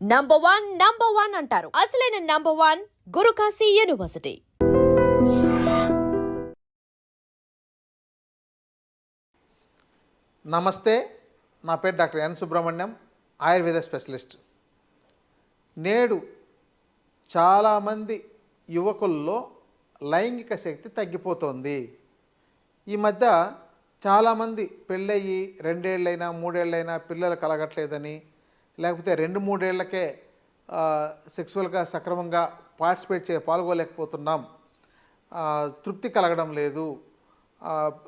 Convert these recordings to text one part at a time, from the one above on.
Number one number one అంటారు. అసలైన number one Guru Kashi university. నమస్తే నా పేరు doctor N Subrahmanyam Ayurveda specialist. నేడు చాలామంది యువకుల్లో లైంగిక శక్తి తగ్గిపోతోంది. ఈ మధ్య చాలామంది పెళ్ళయ్యి రెండేళ్ళైనా మూడేళ్ళైనా పిల్లలు కలగట్లేదని లేకపోతే రెండు మూడేళ్ళకే సెక్సువల్గా సక్రమంగా పార్టిసిపేట్ చే పాల్గొలేకపోతున్నాం. తృప్తి కలగడం లేదు.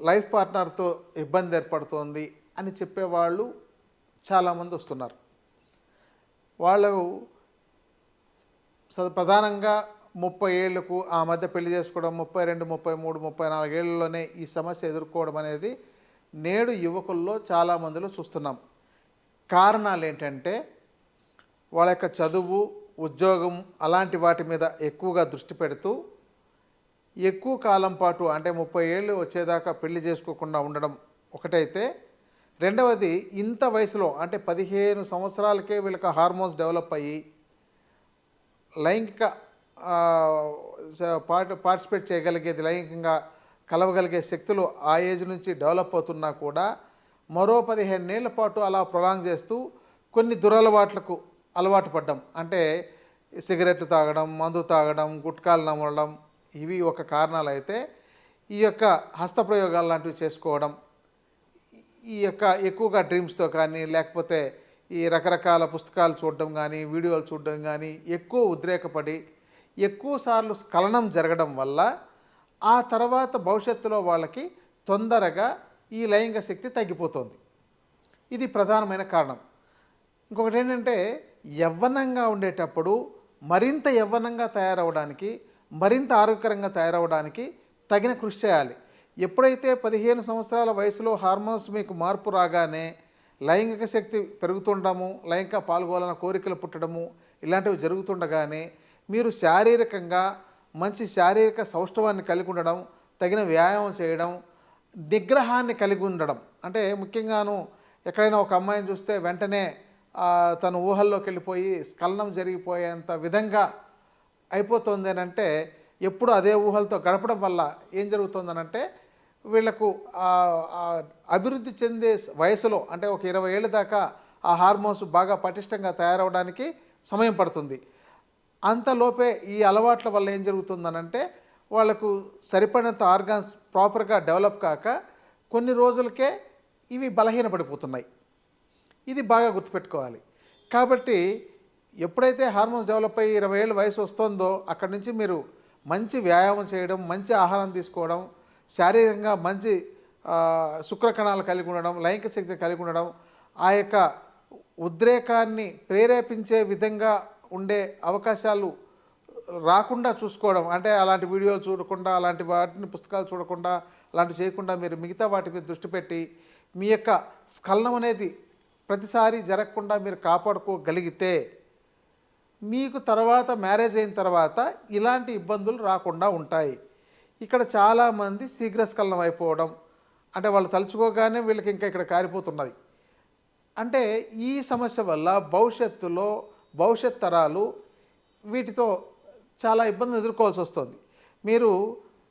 లైఫ్ పార్ట్నర్తో ఇబ్బంది ఏర్పడుతోంది అని చెప్పేవాళ్ళు చాలామంది వస్తున్నారు. వాళ్ళు స- ప్రధానంగా ముప్పై ఏళ్ళకు ఆ మధ్య పెళ్ళి చేసుకోవడం ముప్పై రెండు ముప్పై మూడు ముప్పై నాలుగేళ్ళలోనే ఈ సమస్య ఎదుర్కోవడం అనేది నేడు యువకుల్లో చాలామందిలో చూస్తున్నాం. కారణాలు ఏంటంటే వాళ్ళ యొక్క చదువు ఉద్యోగం అలాంటి వాటి మీద ఎక్కువగా దృష్టి పెడుతూ ఎక్కువ కాలం పాటు అంటే ముప్పై ఏళ్ళు వచ్చేదాకా పెళ్ళి చేసుకోకుండా ఉండడం ఒకటైతే. రెండవది ఇంత వయసులో అంటే పదిహేను సంవత్సరాలకే వీళ్ళకి హార్మోన్స్ డెవలప్ అయ్యి లైంగిక పార్ట్ పార్టిసిపేట్ చేయగలిగేది లైంగికంగా కలవగలిగే శక్తులు ఆ ఏజ్ నుంచి డెవలప్ అవుతున్నా కూడా మరో పదిహేనేళ్ళ పాటు అలా ప్రొలాంగ్ చేస్తూ కొన్ని దురలవాట్లకు అలవాటు పడ్డం. అంటే సిగరెట్లు తాగడం మందు తాగడం గుట్కాలు నమలడం ఇవి ఒక కారణాలు అయితే ఈ యొక్క హస్తప్రయోగాలు లాంటివి చేసుకోవడం ఈ యొక్క ఎక్కువగా డ్రీమ్స్తో కానీ లేకపోతే ఈ రకరకాల పుస్తకాలు చూడడం కానీ వీడియోలు చూడడం కానీ ఎక్కువ ఉద్రేకపడి ఎక్కువ సార్లు స్ఖలనం జరగడం వల్ల ఆ తర్వాత భవిష్యత్తులో వాళ్ళకి తొందరగా ఈ లైంగిక శక్తి తగ్గిపోతుంది. ఇది ప్రధానమైన కారణం. ఇంకొకటి ఏంటంటే యవ్వనంగా ఉండేటప్పుడు మరింత యవ్వనంగా తయారవడానికి మరింత ఆరోగ్యకరంగా తయారవడానికి తగిన కృషి చేయాలి. ఎప్పుడైతే పదిహేను సంవత్సరాల వయసులో హార్మోన్స్ మీకు మార్పు రాగానే లైంగిక శక్తి పెరుగుతుండము లైంగిక పాల్గొనాలన్న కోరికలు పుట్టడము ఇలాంటివి జరుగుతుండగానే మీరు శారీరకంగా మంచి శారీరక సౌష్ఠవాన్ని కలిగి ఉండడం తగిన వ్యాయామం చేయడం నిగ్రహాన్ని కలిగి ఉండడం. అంటే ముఖ్యంగాను ఎక్కడైనా ఒక అమ్మాయిని చూస్తే వెంటనే తన ఊహల్లోకి వెళ్ళిపోయి స్ఖలనం జరిగిపోయేంత విధంగా అయిపోతుంది అంటే ఎప్పుడు అదే ఊహలతో గడపడం వల్ల ఏం జరుగుతుందనంటే వీళ్ళకు అభివృద్ధి చెందే వయసులో అంటే ఒక ఇరవై ఏళ్ళ దాకా ఆ హార్మోన్స్ బాగా పటిష్టంగా తయారవడానికి సమయం పడుతుంది. అంతలోపే ఈ అలవాట్ల వల్ల ఏం జరుగుతుందనంటే వాళ్ళకు సరిపడినంత ఆర్గాన్స్ ప్రాపర్గా డెవలప్ కాక కొన్ని రోజులకే ఇవి బలహీనపడిపోతున్నాయి. ఇది బాగా గుర్తుపెట్టుకోవాలి. కాబట్టి ఎప్పుడైతే హార్మోన్స్ డెవలప్ అయ్యి ఇరవై ఏళ్ళ వయసు వస్తుందో అక్కడి నుంచి మీరు మంచి వ్యాయామం చేయడం మంచి ఆహారం తీసుకోవడం శారీరకంగా మంచి శుక్రకణాలు కలిగి ఉండడం లైంగిక శక్తి కలిగి ఉండడం ఆ యొక్క ఉద్రేకాన్ని ప్రేరేపించే విధంగా ఉండే అవకాశాలు రాకుండా చూసుకోవడం అంటే అలాంటి వీడియోలు చూడకుండా అలాంటి వాటిని పుస్తకాలు చూడకుండా అలాంటి చేయకుండా మీరు మిగతా వాటి మీద దృష్టి పెట్టి మీ యొక్క స్ఖలనం అనేది ప్రతిసారి జరగకుండా మీరు కాపాడుకోగలిగితే మీకు తర్వాత మ్యారేజ్ అయిన తర్వాత ఇలాంటి ఇబ్బందులు రాకుండా ఉంటాయి. ఇక్కడ చాలామంది శీఘ్రస్ఖలనం అయిపోవడం అంటే వాళ్ళు తలుచుకోగానే వీళ్ళకి ఇంకా ఇక్కడ కారిపోతున్నది. అంటే ఈ సమస్య వల్ల భవిష్యత్తులో భవిష్యత్ తరాలు వీటితో చాలా ఇబ్బంది ఎదుర్కోవాల్సి వస్తుంది. మీరు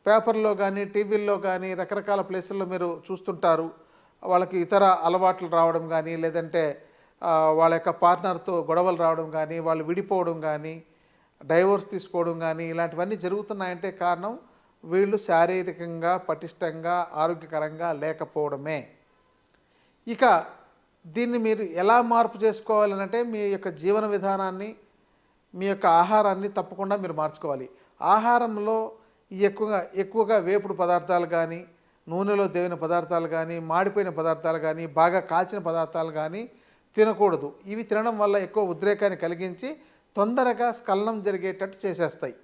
పేపర్లో కానీ టీవీల్లో కానీ రకరకాల ప్లేసుల్లో మీరు చూస్తుంటారు. వాళ్ళకి ఇతర అలవాట్లు రావడం కానీ లేదంటే వాళ్ళ యొక్క పార్ట్నర్తో గొడవలు రావడం కానీ వాళ్ళు విడిపోవడం కానీ డైవోర్స్ తీసుకోవడం కానీ ఇలాంటివన్నీ జరుగుతున్నాయంటే కారణం వీళ్ళు శారీరకంగా పటిష్టంగా ఆరోగ్యకరంగా లేకపోవడమే. ఇక దీన్ని మీరు ఎలా మార్పు చేసుకోవాలనంటే మీ యొక్క జీవన విధానాన్ని మీ యొక్క ఆహారాన్ని తప్పకుండా మీరు మార్చుకోవాలి. ఆహారంలో ఎక్కువగా ఎక్కువగా వేపుడు పదార్థాలు కానీ నూనెలో దేవిన పదార్థాలు కానీ మాడిపోయిన పదార్థాలు కానీ బాగా కాల్చిన పదార్థాలు కానీ తినకూడదు. ఇవి తినడం వల్ల ఎక్కువ ఉద్రేకాన్ని కలిగించి తొందరగా స్ఖలనం జరిగేటట్టు చేసేస్తాయి.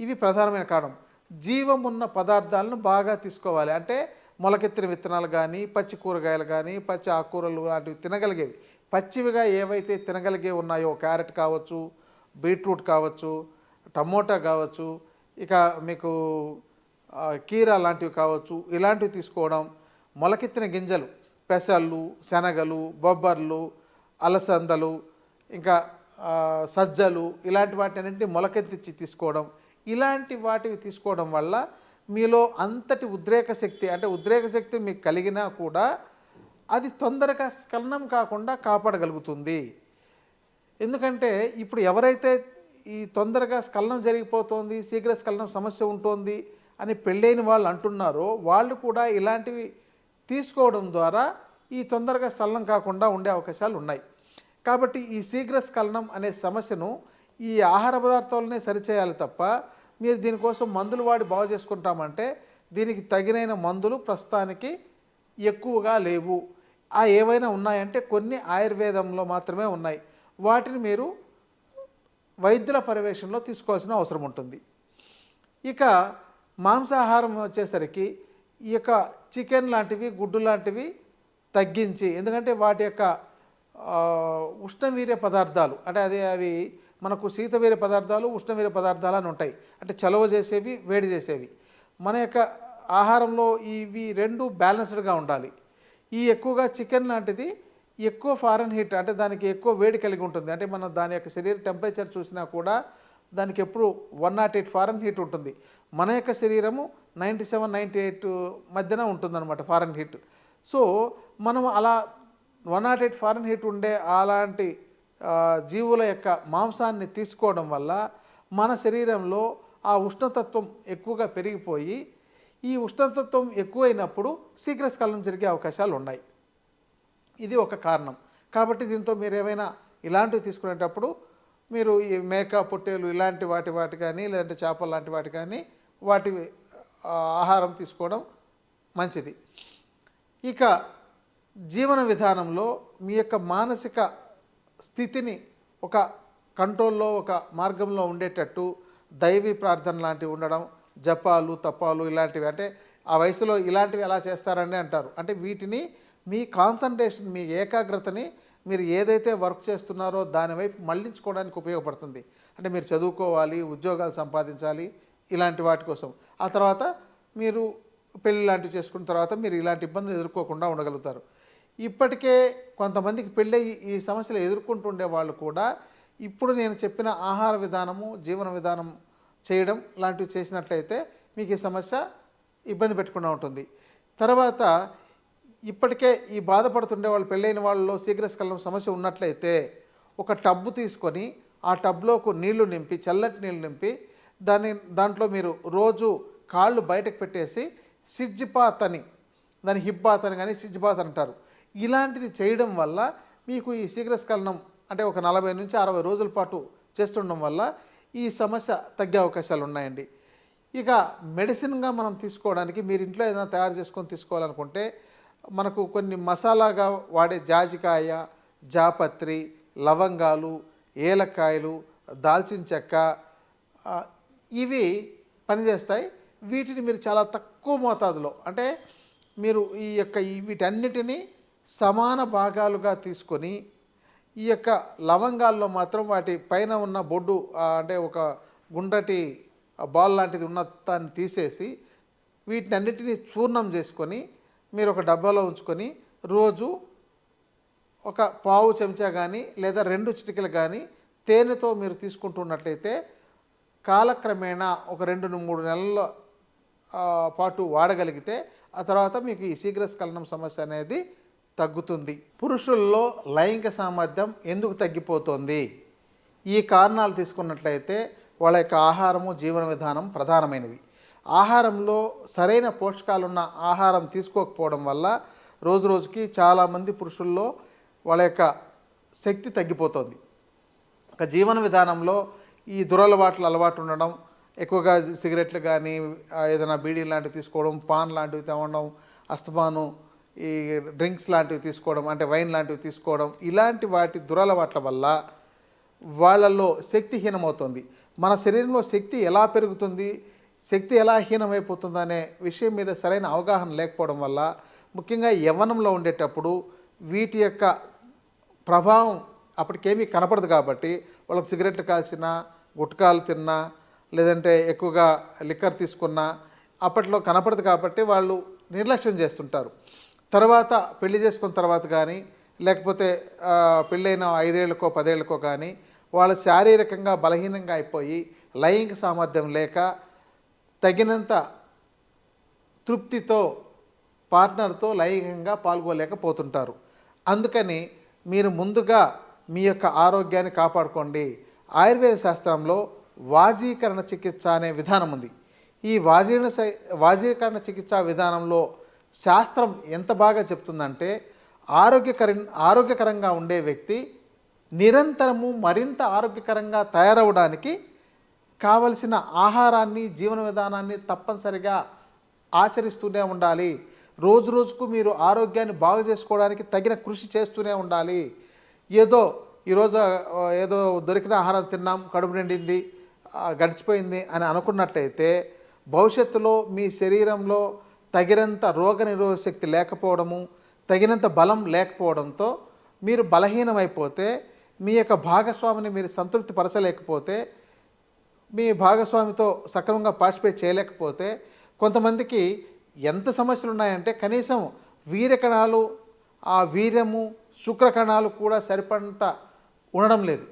ఇవి ప్రధానమైన కారణం. జీవం ఉన్న పదార్థాలను బాగా తీసుకోవాలి. అంటే మొలకెత్తిన విత్తనాలు కానీ పచ్చి కూరగాయలు కానీ పచ్చి ఆకుకూరలు లాంటివి తినగలిగేవి. పచ్చివిగా ఏవైతే తినగలిగే ఉన్నాయో క్యారెట్ కావచ్చు బీట్రూట్ కావచ్చు టమోటా కావచ్చు ఇక మీకు కీరా కీర లాంటివి కావచ్చు ఇలాంటివి తీసుకోవడం మొలకెత్తిన గింజలు పెసళ్ళు శనగలు బొబ్బర్లు అలసందలు ఇంకా సజ్జలు ఇలాంటి వాటి అన్నింటినీ మొలకెత్తిచ్చి తీసుకోవడం ఇలాంటి వాటివి తీసుకోవడం వల్ల మీలో అంతటి ఉద్రేక శక్తి అంటే ఉద్రేక శక్తి మీకు కలిగినా కూడా అది తొందరగా స్ఖలనం కాకుండా కాపాడగలుగుతుంది. ఎందుకంటే ఇప్పుడు ఎవరైతే ఈ తొందరగా స్ఖలనం జరిగిపోతోంది శీఘ్ర స్ఖలనం సమస్య ఉంటుంది అని పెళ్ళైన వాళ్ళు అంటున్నారో వాళ్ళు కూడా ఇలాంటివి తీసుకోవడం ద్వారా ఈ తొందరగా స్ఖలనం కాకుండా ఉండే అవకాశాలు ఉన్నాయి. కాబట్టి ఈ శీఘ్ర స్ఖలనం అనే సమస్యను ఈ ఆహార పదార్థాలనే సరిచేయాలి తప్ప మీరు దీనికోసం మందులు వాడి బాగు చేసుకుంటామంటే దీనికి తగినైన మందులు ప్రస్తుతానికి ఎక్కువగా లేవు. ఆ ఏవైనా ఉన్నాయంటే కొన్ని ఆయుర్వేదంలో మాత్రమే ఉన్నాయి. వాటిని మీరు వైద్యుల పర్యవేక్షణలో తీసుకోవాల్సిన అవసరం ఉంటుంది. ఇక మాంసాహారం వచ్చేసరికి ఈ యొక్క చికెన్ లాంటివి గుడ్డు లాంటివి తగ్గించి ఎందుకంటే వాటి యొక్క ఉష్ణవీర్య పదార్థాలు అంటే అదే అవి మనకు శీతవీర్య పదార్థాలు ఉష్ణవీర్య పదార్థాలు అని ఉంటాయి. అంటే చలవ చేసేవి వేడి చేసేవి. మన యొక్క ఆహారంలో ఇవి రెండు బ్యాలెన్స్డ్గా ఉండాలి. ఈ ఎక్కువగా చికెన్ లాంటిది ఎక్కువ ఫారెన్ హీట్ అంటే దానికి ఎక్కువ వేడి కలిగి ఉంటుంది. అంటే మనం దాని యొక్క శరీర టెంపరేచర్ చూసినా కూడా దానికి ఎప్పుడు one not eight Fahrenheit ఉంటుంది. మన యొక్క శరీరము నైంటీ సెవెన్ నైంటీ ఎయిట్ మధ్యన ఉంటుందన్నమాట ఫారెన్ హీట్. సో మనం అలా one not eight Fahrenheit ఉండే అలాంటి జీవుల యొక్క మాంసాన్ని తీసుకోవడం వల్ల మన శరీరంలో ఆ ఉష్ణతత్వం ఎక్కువగా పెరిగిపోయి ఈ ఉష్ణతత్వం ఎక్కువైనప్పుడు శీఘ్రస్కలనం జరిగే అవకాశాలు ఉన్నాయి ఇది ఒక కారణం. కాబట్టి దీంతో మీరు ఏమైనా ఇలాంటివి తీసుకునేటప్పుడు మీరు ఈ మేక పొట్టేలు ఇలాంటి వాటి వాటి కానీ లేదంటే చేపలు లాంటి వాటి కానీ వాటి ఆహారం తీసుకోవడం మంచిది. ఇక జీవన విధానంలో మీ యొక్క మానసిక స్థితిని ఒక కంట్రోల్లో ఒక మార్గంలో ఉండేటట్టు దైవీ ప్రార్థన లాంటివి ఉండడం జపాలు తపాలు ఇలాంటివి అంటే ఆ వయసులో ఇలాంటివి ఎలా చేస్తారండి అంటారు. అంటే వీటిని మీ కాన్సన్ట్రేషన్ మీ ఏకాగ్రతని మీరు ఏదైతే వర్క్ చేస్తున్నారో దాని వైపు మళ్ళించుకోవడానికి ఉపయోగపడుతుంది. అంటే మీరు చదువుకోవాలి ఉద్యోగాలు సంపాదించాలి ఇలాంటి వాటి కోసం. ఆ తర్వాత మీరు పెళ్ళి లాంటివి చేసుకున్న తర్వాత మీరు ఇలాంటి ఇబ్బందులు ఎదుర్కోకుండా ఉండగలుగుతారు. ఇప్పటికే కొంతమందికి పెళ్ళయి ఈ సమస్యలు ఎదుర్కొంటుండే వాళ్ళు కూడా ఇప్పుడు నేను చెప్పిన ఆహార విధానము జీవన విధానం చేయడం లాంటివి చేసినట్లయితే మీకు ఈ సమస్య ఇబ్బంది పెట్టకుండా ఉంటుంది. తర్వాత ఇప్పటికే ఈ బాధపడుతుండే వాళ్ళు పెళ్ళైన వాళ్ళలో శీఘ్రస్కలం సమస్య ఉన్నట్లయితే ఒక టబ్బు తీసుకొని ఆ టబ్లోకి నీళ్ళు నింపి చల్లటి నీళ్ళు నింపి దాని దాంట్లో మీరు రోజు కాళ్ళు బయటకు పెట్టేసి సిడ్జిపాత్ అని దాని హిబ్బాత్ అని కానీ సిడ్జిపాత్ అంటారు. ఇలాంటిది చేయడం వల్ల మీకు ఈ శీఘ్రస్కలనం అంటే ఒక నలభై నుంచి అరవై రోజుల పాటు చేస్తుండడం వల్ల ఈ సమస్య తగ్గే అవకాశాలు ఉన్నాయండి. ఇక మెడిసిన్గా మనం తీసుకోవడానికి మీరు ఇంట్లో ఏదైనా తయారు చేసుకొని తీసుకోవాలనుకుంటే మనకు కొన్ని మసాలాగా వాడే జాజికాయ జాపత్రి లవంగాలు ఏలక్కాయలు దాల్చిన చెక్క ఇవి పనిచేస్తాయి. వీటిని మీరు చాలా తక్కువ మోతాదులో అంటే మీరు ఈ యొక్క వీటన్నిటినీ సమాన భాగాలుగా తీసుకొని ఈ యొక్క లవంగాల్లో మాత్రం వాటి పైన ఉన్న బొడ్డు అంటే ఒక గుండ్రటి బాల్ లాంటిది ఉన్న దాన్ని తీసేసి వీటిని అన్నిటినీ చూర్ణం చేసుకొని మీరు ఒక డబ్బాలో ఉంచుకొని రోజు ఒక పావు చెంచా కానీ లేదా రెండు చిటికలు కానీ తేనెతో మీరు తీసుకుంటున్నట్లయితే కాలక్రమేణా ఒక రెండు మూడు నెలల పాటు వాడగలిగితే ఆ తర్వాత మీకు ఈ శీఘ్రస్ఖలనం సమస్య అనేది తగ్గుతుంది. పురుషుల్లో లైంగిక సామర్థ్యం ఎందుకు తగ్గిపోతుంది? ఈ కారణాలు తీసుకున్నట్లయితే వాళ్ళ యొక్క ఆహారము జీవన విధానం ప్రధానమైనవి. ఆహారంలో సరైన పోషకాలున్న ఆహారం తీసుకోకపోవడం వల్ల రోజు రోజుకి చాలామంది పురుషుల్లో వాళ్ళ యొక్క శక్తి తగ్గిపోతుంది. ఒక జీవన విధానంలో ఈ దురలవాట్లు అలవాటు ఉండడం ఎక్కువగా సిగరెట్లు కానీ ఏదైనా బీడీ లాంటివి తీసుకోవడం పాన్ లాంటివి తేవడం అస్తమాను ఈ డ్రింక్స్ లాంటివి తీసుకోవడం అంటే వైన్ లాంటివి తీసుకోవడం ఇలాంటి వాటి దురలవాట్ల వల్ల వాళ్ళల్లో శక్తిహీనమవుతుంది మన శరీరంలో శక్తి ఎలా పెరుగుతుంది? శక్తి ఎలా హీనమైపోతుందనే విషయం మీద సరైన అవగాహన లేకపోవడం వల్ల ముఖ్యంగా యవ్వనంలో ఉండేటప్పుడు వీటి యొక్క ప్రభావం అప్పటికేమీ కనపడదు కాబట్టి వాళ్ళకి సిగరెట్లు కాల్చినా గుట్కాలు తిన్నా లేదంటే ఎక్కువగా లిక్కర్ తీసుకున్నా అప్పట్లో కనపడదు కాబట్టి వాళ్ళు నిర్లక్ష్యం చేస్తుంటారు. తర్వాత పెళ్ళి చేసుకున్న తర్వాత కానీ లేకపోతే పెళ్ళైన ఐదేళ్ళకో పదేళ్ళకో కానీ వాళ్ళు శారీరకంగా బలహీనంగా అయిపోయి లైంగిక సామర్థ్యం లేక తగినంత తృప్తితో పార్ట్నర్తో లైంగికంగా పాల్గొలేకపోతుంటారు అందుకని మీరు ముందుగా మీ యొక్క ఆరోగ్యాన్ని కాపాడుకోండి. ఆయుర్వేద శాస్త్రంలో వాజీకరణ చికిత్స అనే విధానం ఉంది. ఈ వాజీన వాజీకరణ చికిత్సా విధానంలో శాస్త్రం ఎంత బాగా చెప్తుందంటే ఆరోగ్యకర ఆరోగ్యకరంగా ఉండే వ్యక్తి నిరంతరము మరింత ఆరోగ్యకరంగా తయారవడానికి కావలసిన ఆహారాన్ని జీవన విధానాన్ని తప్పనిసరిగా ఆచరిస్తూనే ఉండాలి. రోజు రోజుకు మీరు ఆరోగ్యాన్ని బాగు చేసుకోవడానికి తగిన కృషి చేస్తూనే ఉండాలి. ఏదో ఈరోజు ఏదో దొరికిన ఆహారం తిన్నాం కడుపు నిండింది గడిచిపోయింది అని అనుకున్నట్లయితే భవిష్యత్తులో మీ శరీరంలో తగినంత రోగనిరోధక శక్తి లేకపోవడము తగినంత బలం లేకపోవడంతో మీరు బలహీనమైపోతే మీ యొక్క భాగస్వామిని మీరు సంతృప్తి పరచలేకపోతే మీ భాగస్వామితో సక్రమంగా పార్టిసిపేట్ చేయలేకపోతే కొంతమందికి ఎంత సమస్యలు ఉన్నాయంటే కనీసం వీర్యకణాలు ఆ వీర్యము శుక్రకణాలు కూడా సరిపడంత ఉండడం లేదు.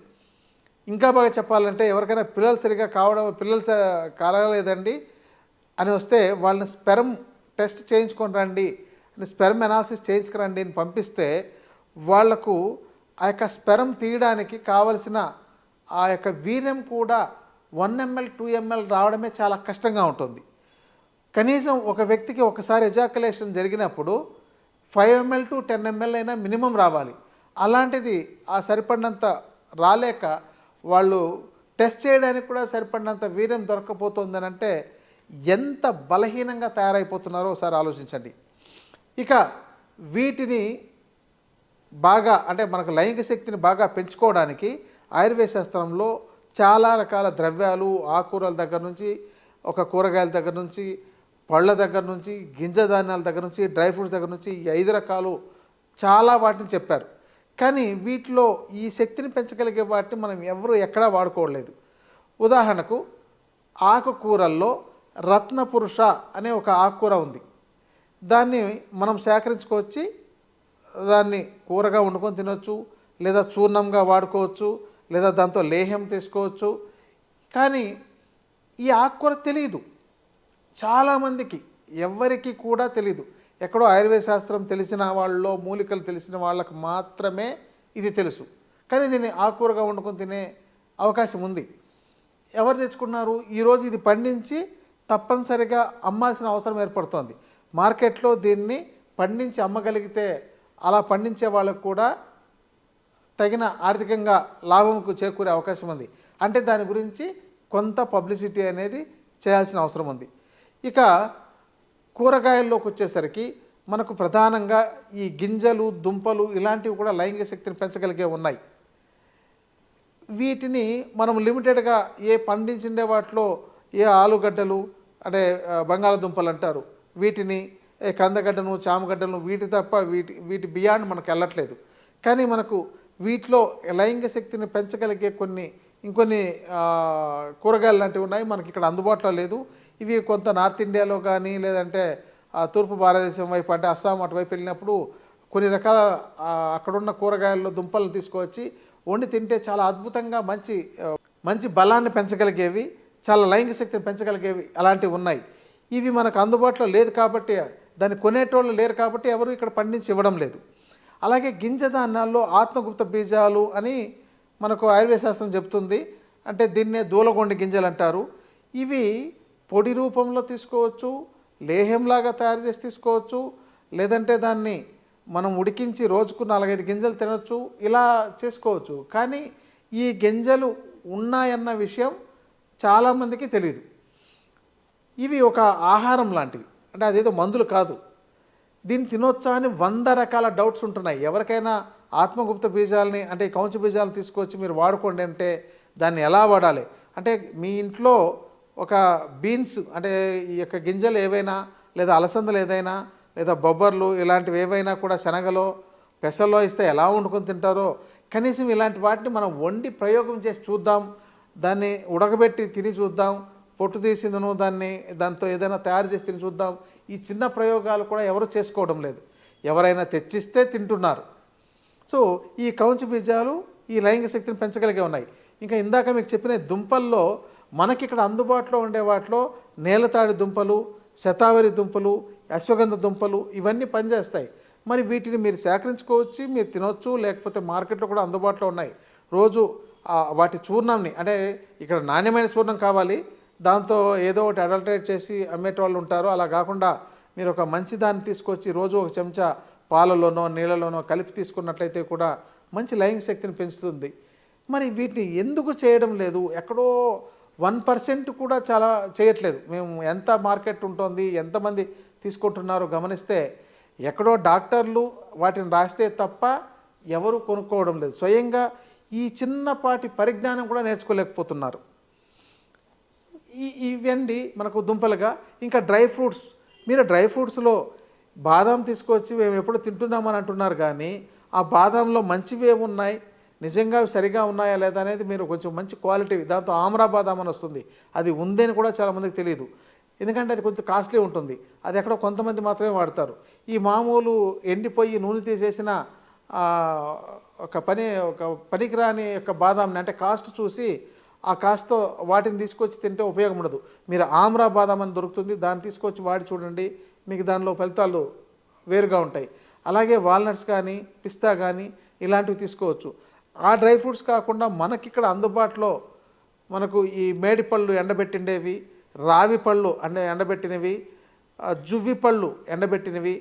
ఇంకా బాగా చెప్పాలంటే ఎవరికైనా పిల్లలు సరిగా కావడం పిల్లలు స- కలగలేదండి అని వస్తే వాళ్ళని స్పెరం టెస్ట్ చేయించుకొని రండి అని స్పెరం అనాలిసిస్ చేయించుకురండి అని పంపిస్తే వాళ్ళకు ఆ యొక్క స్పెరం తీయడానికి కావలసిన ఆ యొక్క వీర్యం కూడా వన్ ఎంఎల్ టూ ఎంఎల్ రావడమే చాలా కష్టంగా ఉంటుంది. కనీసం ఒక వ్యక్తికి ఒకసారి ఎజాకులేషన్ జరిగినప్పుడు five ml to ten ml అయినా మినిమం రావాలి. అలాంటిది ఆ సరిపడినంత రాలేక వాళ్ళు టెస్ట్ చేయడానికి కూడా సరిపడినంత వీర్యం దొరకపోతుందని అంటే ఎంత బలహీనంగా తయారైపోతున్నారో ఒకసారి ఆలోచించండి. ఇక వీటిని బాగా అంటే మనకు లైంగిక శక్తిని బాగా పెంచుకోవడానికి ఆయుర్వేద శాస్త్రంలో చాలా రకాల ద్రవ్యాలు ఆకుకూరల దగ్గర నుంచి ఒక కూరగాయల దగ్గర నుంచి పళ్ళ దగ్గర నుంచి గింజ ధాన్యాల దగ్గర నుంచి డ్రై ఫ్రూట్స్ దగ్గర నుంచి ఈ ఐదు రకాలు చాలా వాటిని చెప్పారు. కానీ వీటిలో ఈ శక్తిని పెంచగలిగే వాటిని మనం ఎవరు ఎక్కడా వాడుకోలేదు. ఉదాహరణకు ఆకుకూరల్లో రత్నపురుష అనే ఒక ఆకుకూర ఉంది. దాన్ని మనం సేకరించుకొచ్చి దాన్ని కూరగా వండుకొని తినొచ్చు లేదా చూర్ణంగా వాడుకోవచ్చు లేదా దాంతో లేహ్యం తీసుకోవచ్చు. కానీ ఈ ఆకుకూర తెలియదు చాలామందికి ఎవరికి కూడా తెలియదు ఎక్కడో ఆయుర్వేద శాస్త్రం తెలిసిన వాళ్ళలో మూలికలు తెలిసిన వాళ్ళకు మాత్రమే ఇది తెలుసు. కానీ దీన్ని ఆకుకూరగా వండుకొని తినే అవకాశం ఉంది. ఎవరు తెచ్చుకున్నారు? ఈరోజు ఇది పండించి తప్పనిసరిగా అమ్మాల్సిన అవసరం ఏర్పడుతోంది. మార్కెట్లో దీన్ని పండించి అమ్మగలిగితే అలా పండించే వాళ్ళకు కూడా తగిన ఆర్థికంగా లాభంకు చేకూరే అవకాశం ఉంది. అంటే దాని గురించి కొంత పబ్లిసిటీ అనేది చేయాల్సిన అవసరం ఉంది. ఇక కూరగాయల్లోకి వచ్చేసరికి మనకు ప్రధానంగా ఈ గింజలు దుంపలు ఇలాంటివి కూడా లైంగిక శక్తిని పెంచగలిగే ఉన్నాయి. వీటిని మనం లిమిటెడ్గా ఏ పండించిండే వాటిలో ఏ ఆలుగడ్డలు అంటే బంగాళదుంపలు అంటారు. వీటిని కందగడ్డను చామగడ్డను వీటి తప్ప వీటి వీటి బియాండ్ మనకు వెళ్ళట్లేదు కానీ మనకు వీటిలో లైంగిక శక్తిని పెంచగలిగే కొన్ని ఇంకొన్ని కూరగాయలు లాంటివి ఉన్నాయి. మనకి ఇక్కడ అందుబాటులో లేదు. ఇవి కొంత నార్త్ ఇండియాలో కానీ లేదంటే తూర్పు భారతదేశం వైపు అంటే అస్సాం అటువైపు వెళ్ళినప్పుడు కొన్ని రకాల అక్కడున్న కూరగాయల్లో దుంపలు తీసుకువచ్చి వండి తింటే చాలా అద్భుతంగా మంచి మంచి బలాన్ని పెంచగలిగేవి చాలా లైంగిక శక్తిని పెంచగలిగేవి అలాంటివి ఉన్నాయి. ఇవి మనకు అందుబాటులో లేదు కాబట్టి దాన్ని కొనేటోళ్ళు లేరు కాబట్టి ఎవరు ఇక్కడ పండించి ఇవ్వడం లేదు. అలాగే గింజ ధాన్యాల్లో ఆత్మగుప్త బీజాలు అని మనకు ఆయుర్వేద శాస్త్రం చెప్తుంది. అంటే దీన్నే దూలగొండి గింజలు అంటారు. ఇవి పొడి రూపంలో తీసుకోవచ్చు లేహంలాగా తయారు చేసి తీసుకోవచ్చు లేదంటే దాన్ని మనం ఉడికించి రోజుకు నాలుగైదు గింజలు తినొచ్చు ఇలా చేసుకోవచ్చు. కానీ ఈ గింజలు ఉన్నాయన్న విషయం చాలామందికి తెలియదు ఇవి ఒక ఆహారం లాంటివి. అంటే అదేదో మందులు కాదు. దీన్ని తినొచ్చా అని వంద రకాల డౌట్స్ ఉంటున్నాయి. ఎవరికైనా ఆత్మగుప్త బీజాలని అంటే కౌంచ బీజాలు తీసుకొచ్చి మీరు వాడుకోండి అంటే దాన్ని ఎలా వాడాలి? అంటే మీ ఇంట్లో ఒక బీన్స్ అంటే ఈ యొక్క గింజలు ఏవైనా లేదా అలసందలు ఏదైనా లేదా బొబ్బర్లు ఇలాంటివి ఏవైనా కూడా శనగలో పెసల్లో ఇస్తే ఎలా వండుకొని తింటారో కనీసం ఇలాంటి వాటిని మనం వండి ప్రయోగం చేసి చూద్దాం దాన్ని ఉడకబెట్టి తిని చూద్దాం పొట్టు తీసిందను దాన్ని దాంతో ఏదైనా తయారు చేసి తిని చూద్దాం ఈ చిన్న ప్రయోగాలు కూడా ఎవరు చేసుకోవడం లేదు. ఎవరైనా తెచ్చిస్తే తింటున్నారు. సో ఈ కౌంచ బీజాలు ఈ లైంగిక శక్తిని పెంచగలిగే ఉన్నాయి. ఇంకా ఇందాక మీకు చెప్పిన దుంపల్లో మనకి ఇక్కడ అందుబాటులో ఉండే వాటిలో నేలతాడి దుంపలు శతావరి దుంపలు అశ్వగంధ దుంపలు ఇవన్నీ పనిచేస్తాయి. మరి వీటిని మీరు సేకరించుకోవచ్చు మీరు తినొచ్చు లేకపోతే మార్కెట్లో కూడా అందుబాటులో ఉన్నాయి. రోజు వాటి చూర్ణంని అంటే ఇక్కడ నాణ్యమైన చూర్ణం కావాలి దాంతో ఏదో ఒకటి అడల్టరేట్ చేసి అమ్మేటోళ్ళు ఉంటారు అలా కాకుండా మీరు ఒక మంచి దాన్ని తీసుకొచ్చి రోజు ఒక చెంచా పాలలోనో నీళ్ళలోనో కలిపి తీసుకున్నట్లయితే కూడా మంచి లైంగిక శక్తిని పెంచుతుంది. మరి వీటిని ఎందుకు చేయడం లేదు? ఎక్కడో వన్ పర్సెంట్ కూడా చాలా చేయట్లేదు. మేము ఎంత మార్కెట్ ఉంటుంది ఎంతమంది తీసుకుంటున్నారో గమనిస్తే ఎక్కడో డాక్టర్లు వాటిని రాస్తే తప్ప ఎవరు కొనుక్కోవడం లేదు. స్వయంగా ఈ చిన్నపాటి పరిజ్ఞానం కూడా నేర్చుకోలేకపోతున్నారు. ఇవండి మనకు దుంపలుగా ఇంకా డ్రై ఫ్రూట్స్. మీరు డ్రై ఫ్రూట్స్లో బాదాం తీసుకొచ్చి మేము ఎప్పుడు తింటున్నామని అంటున్నారు కానీ ఆ బాదంలో మంచివి ఉన్నాయి? నిజంగా సరిగా ఉన్నాయా లేదా అనేది మీరు కొంచెం మంచి క్వాలిటీ దాంతో ఆమ్రా బాదాం అని వస్తుంది. అది ఉందని కూడా చాలామందికి తెలియదు ఎందుకంటే అది కొంచెం కాస్ట్లీ ఉంటుంది. అది ఎక్కడో కొంతమంది మాత్రమే వాడతారు. ఈ మామూలు ఎండిపోయి నూనె తీసేసిన ఒక పని ఒక పనికిరాని యొక్క బాదాంని అంటే కాస్ట్ చూసి ఆ కాస్తో వాటిని తీసుకొచ్చి తింటే ఉపయోగం ఉండదు. మీరు ఆమ్రా బాదాం అని దొరుకుతుంది దాన్ని తీసుకొచ్చి వాడి చూడండి మీకు దానిలో ఫలితాలు వేరుగా ఉంటాయి. అలాగే వాల్నట్స్ కానీ పిస్తా కానీ ఇలాంటివి తీసుకోవచ్చు. ఆ డ్రై ఫ్రూట్స్ కాకుండా మనకిక్కడ అందుబాటులో మనకు ఈ మేడి పళ్ళు ఎండబెట్టిండేవి రావి పళ్ళు అంటే ఎండబెట్టినవి జువ్వి పళ్ళు ఎండబెట్టినవి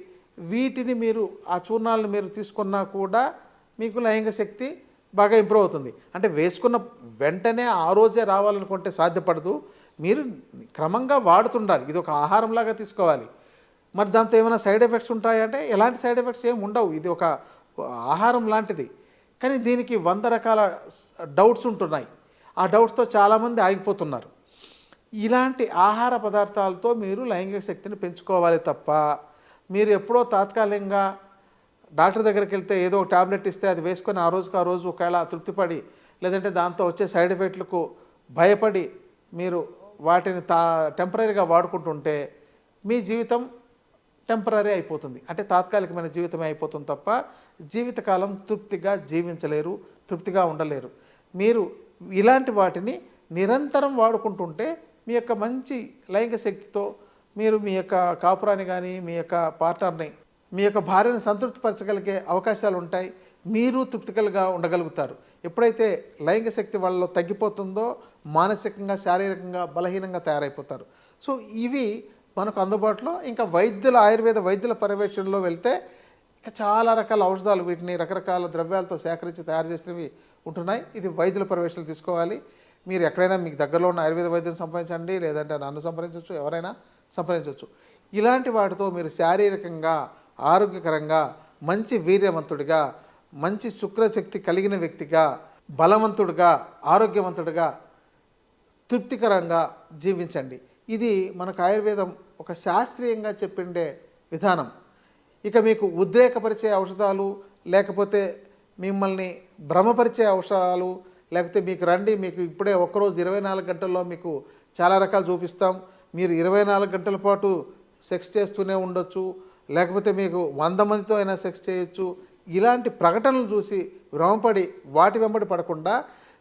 వీటిని మీరు ఆ చూర్ణాలను మీరు తీసుకున్నా కూడా మీకు లైంగిక శక్తి బాగా ఇంప్రూవ్ అవుతుంది. అంటే వేసుకున్న వెంటనే ఆ రోజే రావాలనుకుంటే సాధ్యపడదు. మీరు క్రమంగా వాడుతుండాలి. ఇది ఒక ఆహారంలాగా తీసుకోవాలి. మరి దాంతో ఏమైనా సైడ్ ఎఫెక్ట్స్ ఉంటాయంటే ఎలాంటి సైడ్ ఎఫెక్ట్స్ ఏమి ఉండవు. ఇది ఒక ఆహారం లాంటిది. కానీ దీనికి వంద రకాల డౌట్స్ ఉంటున్నాయి. ఆ డౌట్స్తో చాలామంది ఆగిపోతున్నారు. ఇలాంటి ఆహార పదార్థాలతో మీరు లైంగిక శక్తిని పెంచుకోవాలి తప్ప మీరు ఎప్పుడో తాత్కాలికంగా డాక్టర్ దగ్గరికి వెళ్తే ఏదో ఒక టాబ్లెట్ ఇస్తే అది వేసుకొని ఆ రోజుకి ఆ రోజు ఒకవేళ తృప్తిపడి లేదంటే దాంతో వచ్చే సైడ్ ఎఫెక్ట్లకు భయపడి మీరు వాటిని తా టెంపరీగా వాడుకుంటుంటే మీ జీవితం టెంపరీ అయిపోతుంది. అంటే తాత్కాలికమైన జీవితమే అయిపోతుంది తప్ప జీవితకాలం తృప్తిగా జీవించలేరు తృప్తిగా ఉండలేరు. మీరు ఇలాంటి వాటిని నిరంతరం వాడుకుంటుంటే మీ యొక్క మంచి లైంగిక శక్తితో మీరు మీ యొక్క కాపురాన్ని కానీ మీ యొక్క పార్ట్నర్ని మీ యొక్క భార్యను సంతృప్తిపరచగలిగే అవకాశాలు ఉంటాయి. మీరు తృప్తికలుగా ఉండగలుగుతారు. ఎప్పుడైతే లైంగిక శక్తి వాళ్ళలో తగ్గిపోతుందో మానసికంగా శారీరకంగా బలహీనంగా తయారైపోతారు. సో ఇవి మనకు అందుబాటులో. ఇంకా వైద్యుల ఆయుర్వేద వైద్యుల పర్యవేక్షణలో వెళ్తే ఇంకా చాలా రకాల ఔషధాలు వీటిని రకరకాల ద్రవ్యాలతో సేకరించి తయారు చేసినవి ఉంటున్నాయి. ఇది వైద్యుల పర్యవేక్షణలు తీసుకోవాలి. మీరు ఎక్కడైనా మీకు దగ్గరలో ఉన్న ఆయుర్వేద వైద్యం సంప్రదించండి లేదంటే నన్ను సంప్రదించవచ్చు ఎవరైనా సంప్రదించవచ్చు. ఇలాంటి వాటితో మీరు శారీరకంగా ఆరోగ్యకరంగా మంచి వీర్యవంతుడిగా మంచి శుక్రశక్తి కలిగిన వ్యక్తిగా బలవంతుడిగా ఆరోగ్యవంతుడిగా తృప్తికరంగా జీవించండి. ఇది మనకు ఆయుర్వేదం ఒక శాస్త్రీయంగా చెప్పిండే విధానం. ఇక మీకు ఉద్రేకపరిచే ఔషధాలు లేకపోతే మిమ్మల్ని భ్రమపరిచే ఔషధాలు లేకపోతే మీకు రండి మీకు ఇప్పుడే ఒక్కరోజు ఇరవై నాలుగు గంటల్లో మీకు చాలా రకాలు చూపిస్తాం. మీరు ఇరవై నాలుగు గంటల పాటు సెక్స్ చేస్తూనే ఉండొచ్చు. లేకపోతే మీకు వంద మందితో అయినా సెక్స్ చేయొచ్చు. ఇలాంటి ప్రకటనలు చూసి భ్రమపడి వాటి వెంబడి పడకుండా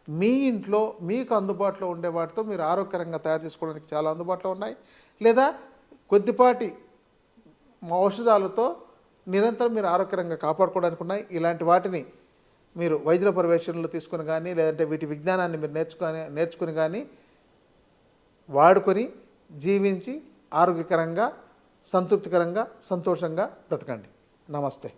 మీ ఇంట్లో మీకు అందుబాటులో ఉండే వాటితో మీరు ఆరోగ్యకరంగా తయారు చేసుకోవడానికి చాలా అందుబాటులో ఉన్నాయి. లేదా కొద్దిపాటి ఔషధాలతో నిరంతరం మీరు ఆరోగ్యకరంగా కాపాడుకోవడానికి ఉన్నాయి. ఇలాంటి వాటిని మీరు వైద్యుల పర్యవేక్షణలో తీసుకుని కానీ లేదంటే వీటి విజ్ఞానాన్ని మీరు నేర్చుకొని నేర్చుకుని కానీ వాడుకొని జీవించి ఆరోగ్యకరంగా సంతృప్తికరంగా సంతోషంగా బ్రతకండి. నమస్తే.